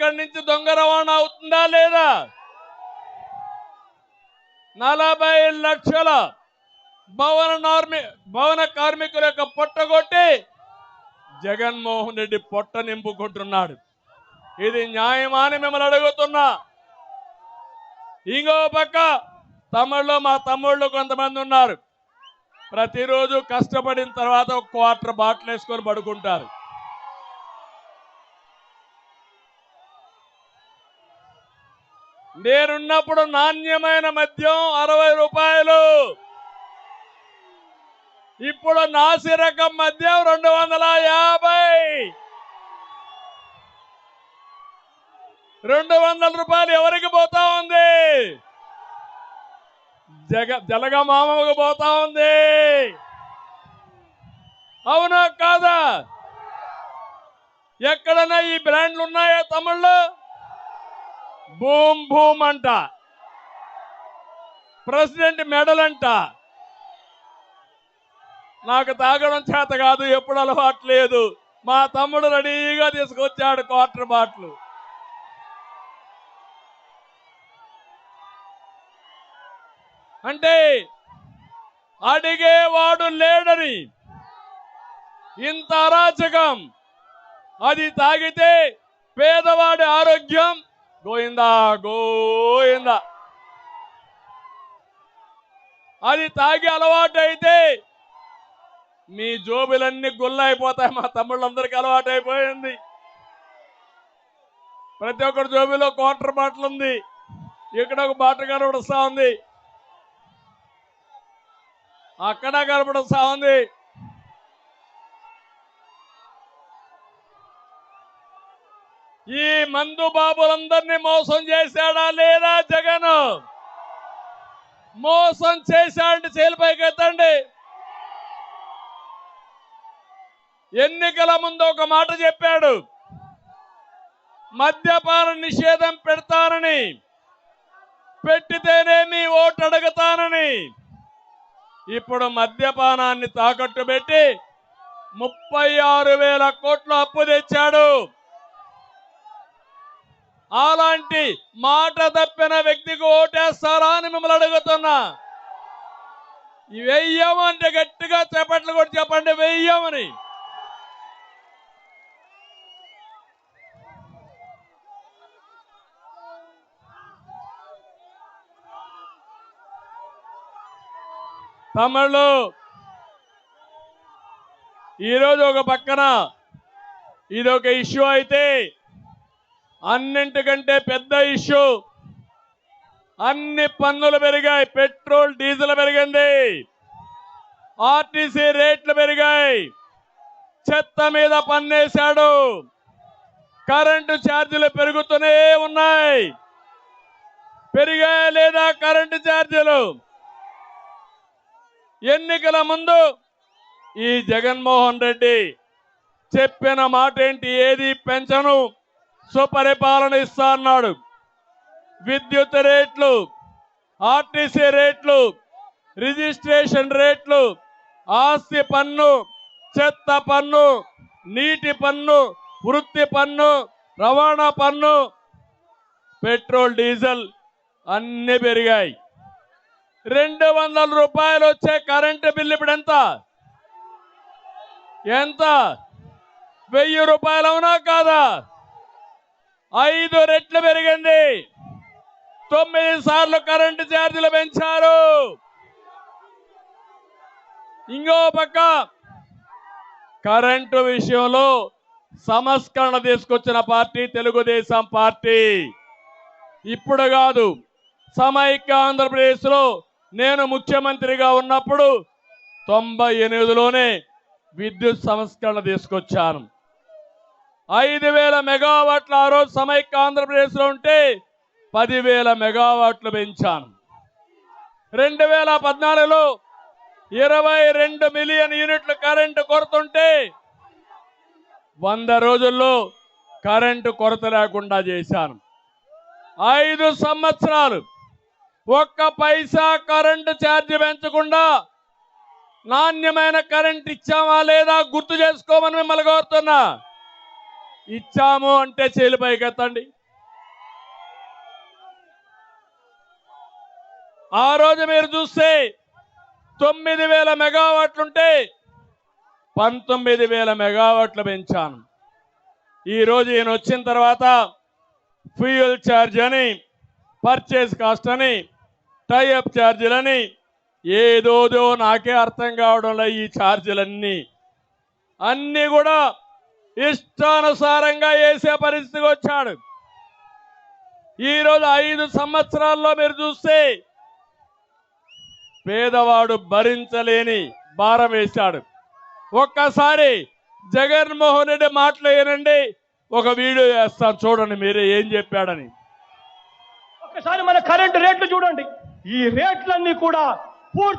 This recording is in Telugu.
ఇక్కడి నుంచి దొంగ రవాణా అవుతుందా లేదా? నలభై లక్షల భవన నార్మి భవన కార్మికుల యొక్క పొట్టగొట్టి జగన్మోహన్ రెడ్డి పొట్ట నింపుకుంటున్నాడు. ఇది న్యాయమా అని మిమ్మల్ని అడుగుతున్నా. ఇంకో పక్క తమిళ్ళో మా తమ్ముళ్ళు కొంతమంది ఉన్నారు. ప్రతిరోజు కష్టపడిన తర్వాత ఒక క్వార్టర్ బాటిల్ వేసుకొని పడుకుంటారు. నేనున్నప్పుడు నాణ్యమైన మద్యం అరవై రూపాయలు. ఇప్పుడు నాసి రకం మద్యం రెండు వందల యాభై. రెండు వందల రూపాయలు ఎవరికి పోతా ఉంది? జగ జలగ మామకు పోతా ఉంది. అవునా కాదా? ఎక్కడన్నా ఈ బ్రాండ్లు ఉన్నాయా తమిళ్ళు భూమ్ భూమ్ అంట. ప్రెసిడెంట్ మెడల్ అంట నాకు తాగడం చేత కాదు ఎప్పుడు అలవాట్లేదు మా తమ్ముడు రెడీగా తీసుకొచ్చాడు క్వార్టర్ బాట్లు. అంటే అడిగేవాడు లేడని. ఇంత అరాచకం. అది తాగితే పేదవాడి ఆరోగ్యం గోయిందా గోయిందా అది తాగి అలవాటు అయితే మీ జోబులన్నీ గుల్లైపోతాయి. మా తమ్ముళ్ళందరికీ అలవాటు అయిపోయింది ప్రతి ఒక్కరి జోబులో క్వార్టర్ బాటిల్ ఉంది. ఇక్కడ ఒక బాటిల్ కనబడుస్తా ఉంది. అక్కడ కనబడుస్తా ఉంది. ఈ మందు బాబులందరినీ మోసం చేశాడా లేదా జగన్? మోసం చేశాడంటే చేలిపైకి ఎత్తండి. ఎన్నికల ముందు ఒక మాట చెప్పాడు. మద్యపాన నిషేధం పెడతానని పెట్టితేనే మీ ఓటు అడుగుతానని. ఇప్పుడు మద్యపానాన్ని తాకట్టు పెట్టి ముప్పై ఆరు వేల కోట్ల అప్పు తెచ్చాడు. అలాంటి మాట తప్పిన వ్యక్తికి ఓటేస్తారా అని మిమ్మల్ని అడుగుతున్నా. వెయ్యమంటే గట్టిగా చెప్పట్లు కూడా చెప్పండి వెయ్యమని. తమిళ్ళు ఈరోజు ఒక పక్కన ఇది ఒక ఇష్యూ అయితే అన్నింటికంటే పెద్ద ఇష్యూ. అన్ని పన్నులు పెరిగాయి పెట్రోల్ డీజిల్ పెరిగింది. ఆర్టీసీ రేట్లు పెరిగాయి. చెత్త మీద పన్నేశాడు. కరెంటు ఛార్జీలు పెరుగుతూనే ఉన్నాయి. పెరిగాయా లేదా కరెంటు ఛార్జీలు? ఎన్నికల ముందు ఈ జగన్మోహన్ రెడ్డి చెప్పిన మాట ఏంటి ఏది పెంచను? సుపరిపాలన ఇస్తా అన్నాడు. విద్యుత్ రేట్లు ఆర్టీసీ రేట్లు రిజిస్ట్రేషన్ రేట్లు ఆస్తి పన్ను చెత్త పన్ను నీటి పన్ను వృత్తి పన్ను రవాణా పన్ను పెట్రోల్ డీజిల్ అన్ని పెరిగాయి. రెండు వందల రూపాయలు వచ్చే కరెంటు బిల్లు ఇప్పుడు ఎంత? ఎంత? వెయ్యి రూపాయలు అవునా కాదా? ఐదు రెట్లు పెరిగింది. తొమ్మిది సార్లు కరెంటు ఛార్జీలు పెంచారు. ఇంకో పక్క కరెంటు విషయంలో సంస్కరణ తీసుకొచ్చిన పార్టీ తెలుగుదేశం పార్టీ. ఇప్పుడు కాదు సమైక్య ఆంధ్రప్రదేశ్లో నేను ముఖ్యమంత్రిగా ఉన్నప్పుడు తొంభై ఎనిమిదిలోనే విద్యుత్ సంస్కరణ తీసుకొచ్చాను. ఐదు వేల మెగావాట్ల ఆ రోజు సమైక్య ఆంధ్రప్రదేశ్లో ఉంటే పదివేల మెగావాట్లు పెంచాను. రెండు వేల పద్నాలుగులో ఇరవై రెండు మిలియన్ యూనిట్లు కరెంటు కొరతుంటే వంద రోజుల్లో కరెంటు కొరత లేకుండా చేశాను. ఐదు సంవత్సరాలు ఒక్క పైసా కరెంటు ఛార్జ్ పెంచకుండా నాణ్యమైన కరెంట్ ఇచ్చామా లేదా గుర్తు చేసుకోమని మిమ్మల్ని కోరుతున్నా. ఇచ్చాము అంటే చేలు పైకెత్తండి. ఆ రోజు మీరు చూస్తే తొమ్మిది వేల మెగావాట్లుంటే పంతొమ్మిది వేల మెగావాట్లు పెంచాను. ఈరోజు ఈయన వచ్చిన తర్వాత ఫ్యూయల్ ఛార్జ్ అని పర్చేస్ కాస్ట్ అని టైఅప్ ఛార్జీలని ఏదోదో నాకే అర్థం కావడంలో ఈ ఛార్జీలన్నీ అన్నీ కూడా ఇష్టానుసారంగా వేసే పరిస్థితికి వచ్చాడు. ఈరోజు ఐదు సంవత్సరాల్లో మీరు చూస్తే పేదవాడు భరించలేని భారం వేశాడు. ఒక్కసారి జగన్మోహన్ రెడ్డి మాట్లాడనండి ఒక వీడియో వేస్తాను చూడండి మీరే ఏం చెప్పాడని. ఒకసారి మన కరెంట్ రేట్లు చూడండి. ఈ రేట్లన్నీ కూడా పూర్తి